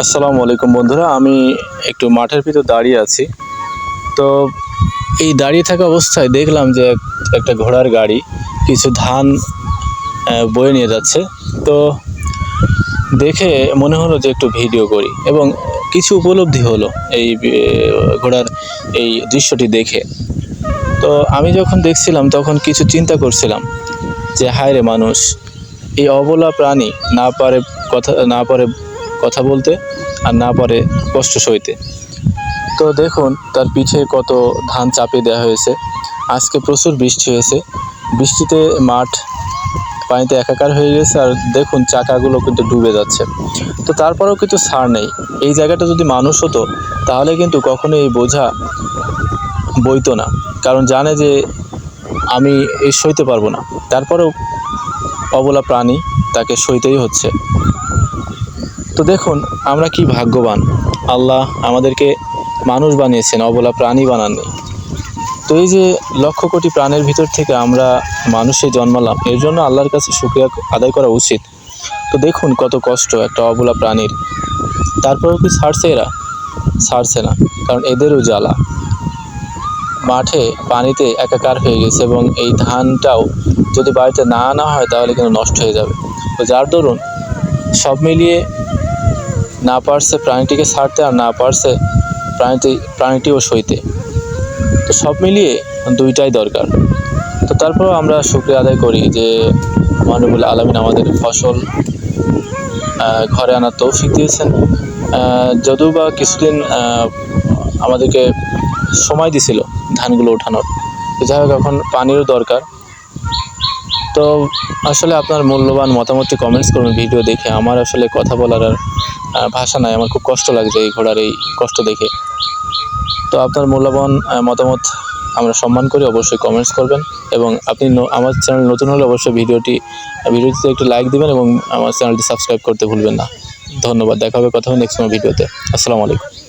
আসসালামু আলাইকুম বন্ধুরা, আমি একটু মাঠের ভিতর দাঁড়িয়ে আছি। তো এই দাঁড়িয়ে থাকা অবস্থায় দেখলাম যে এক- একটা ঘোড়ার গাড়ি কিছু ধান বয়ে নিয়ে যাচ্ছে। তো দেখে মনে হলো যে একটু ভিডিও করি এবং কিছু উপলব্ধি হলো এই ঘোড়ার এই দৃশ্যটি দেখে। তো আমি যখন দেখছিলাম, তখন কিছু চিন্তা করছিলাম যে হায় রে মানুষ, এই অবলা প্রাণী না পারে কথা, না পারে কথা বলতে আর না পারে কষ্ট সইতে। তো দেখুন, তার পিঠে কত ধান চাপিয়ে দেওয়া হয়েছে। আজকে প্রচুর বৃষ্টি হয়েছে। বৃষ্টিতে মাঠ পানিতে একাকার হয়ে গেছে আর দেখুন, চাকাগুলো কিন্তু ডুবে যাচ্ছে। তো তারপরেও কিন্তু ছাড় নেই। এই জায়গাটা যদি মানুষ হতো, তাহলে কিন্তু কখনো এই বোঝা বইতো না। কারণ জানে যে আমি এই সইতে পারব না। তারপরেও অবলা প্রাণী তাকে সইতেই হচ্ছে। তো দেখুন, আমরা কি ভাগ্যবান। আল্লাহ আমাদেরকে মানুষ বানিয়েছেন, অবলা প্রাণী বানাননি। তো এই যে লক্ষ কোটি প্রাণের ভিতর থেকে আমরা মানুষে জন্মালাম, এর জন্য আল্লাহর কাছে শুক্রিয়া আদায় করা উচিত। তো দেখুন কত কষ্ট একটা অবলা প্রাণীর। তারপরেও কি ছাড়ছে এরা? ছাড়ছে না, কারণ এদেরও জ্বালা। মাঠে পানিতে একাকার হয়ে গেছে এবং এই ধানটাও যদি বাড়িতে না আনা হয় তাহলে কিন্তু নষ্ট হয়ে যাবে। তো যার দরুন সব মিলিয়ে না পারছে প্রাণীটিকে ছাড়তে আর না পারছে প্রাণীটি প্রাণীটিও সইতে। তো সব মিলিয়ে দুইটাই দরকার। তো তারপরেও আমরা শুক্রিয়া আদায় করি যে মহানবুল আলমিন আমাদের ফসল ঘরে আনার তৌফিক দিয়েছেন। যদিও বা কিছুদিন আমাদেরকে সময় দিছিল ধানগুলো ওঠানোর। যাই হোক, এখন পানিরও দরকার। তো আসলে আপনার মূল্যবান মতামতটি কমেন্টস করুন ভিডিও দেখে। আমার আসলে কথা বলার আর ভাষা নাই। আমার খুব কষ্ট লাগছে এই ঘোড়ার এই কষ্ট দেখে। তো আপনার মূল্যবান মতামত আমরা সম্মান করি, অবশ্যই কমেন্টস করবেন। এবং আপনি আমার চ্যানেল নতুন হলে অবশ্যই ভিডিওটি, ভিডিওটিতে একটু লাইক দিবেন এবং আমার চ্যানেলটি সাবস্ক্রাইব করতে ভুলবেন না। ধন্যবাদ। দেখা হবে কথা হবে নেক্সট সময় ভিডিওতে। আসসালামু আলাইকুম।